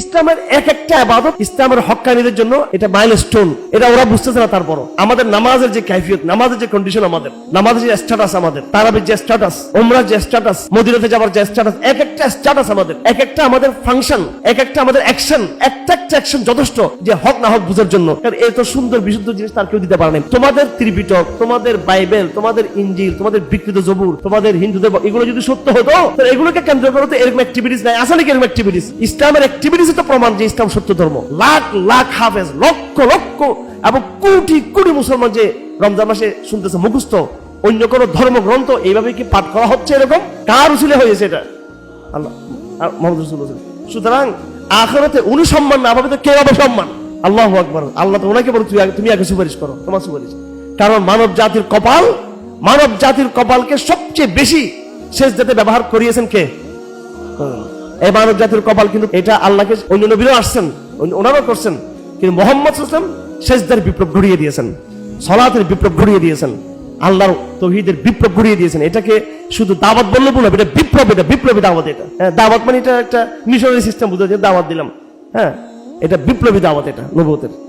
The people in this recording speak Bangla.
ইসলামের এক একটা আবাদত, ইসলামের হক্কানিদের জন্য এটা মাইলস্টোন এটা ওরা বুঝতেছে না তারপর আমাদের নামাজের যে কাইফিয়ত, নামাজের যে কন্ডিশন আমাদের, নামাজের যে স্ট্যাটাস আমাদের, তারাবির যে স্ট্যাটাস ওমরা যে স্ট্যাটাস মদিনাতে যাবার যে স্ট্যাটাস এক একটা স্ট্যাটাস আমাদের, এক একটা আমাদের ফাংশন এক একটা আমাদের অ্যাকশন একটা একটা অ্যাকশন যথেষ্ট যে হক না হক বুঝার জন্য। কারণ এত সুন্দর বিশুদ্ধ জিনিস তার কেউ দিতে পারে না তোমাদের ত্রিপিটক তোমাদের বাইবেল, তোমাদের ইঞ্জিল, তোমাদের বিকৃত জবুর, তোমাদের হিন্দুদের এগুলো যদি সত্য হতো, তাহলে এগুলোকে কেন্দ্র করে তো এরকম অ্যাক্টিভিটিস নাই। আসলে কি এরকম অ্যাক্টিভিটিস ইসলামের অ্যাক্টিভিটিস তো প্রমাণ যে ইসলাম সত্য ধর্ম। লাখ লাখ হাফেজ, লক্ষ লক্ষ এবং কোটি কোটি মুসলমান যে রমজান মাসে শুনতেছে মুখস্থ, অন্য কোন ধর্মগ্রন্থ এইভাবে কি পাঠ করা হচ্ছে এরকম? কার উচিলে হয়েছে এটা? আল্লাহ সুতরাং না তো কে পাবে সম্মান? আল্লাহ আকবর। আল্লাহ তো ওনাকে বলে তুমি আগে সুপারিশ করো, তোমার সুপারিশ। কারণ মানব জাতির কপাল, মানব জাতির কপালকে সবচেয়ে বেশি শেষ যাতে ব্যবহার করিয়েছেন কে? এই মানব জাতির কপাল কিন্তু এটা আল্লাহকে অন্য নবীরও আসছেন ওনারও করছেন। কিন্তু মোহাম্মদ ইসলাম শেষদের বিপ্লব ঘুরিয়ে দিয়েছেন, সলাতের বিপ্লব ঘুরিয়ে দিয়েছেন, আল্লাহর তহিদের বিপ্লব ঘুরিয়ে দিয়েছেন। এটাকে শুধু দাওয়াত বললে বলো এটা বিপ্লব, এটা বিপ্লবী দাওয়াত এটা। হ্যাঁ দাওয়াত মানে এটা একটা মিশনারি সিস্টেম বুঝতে দাওয়াত দিলাম। হ্যাঁ এটা বিপ্লবী দাওয়াত এটা নবতের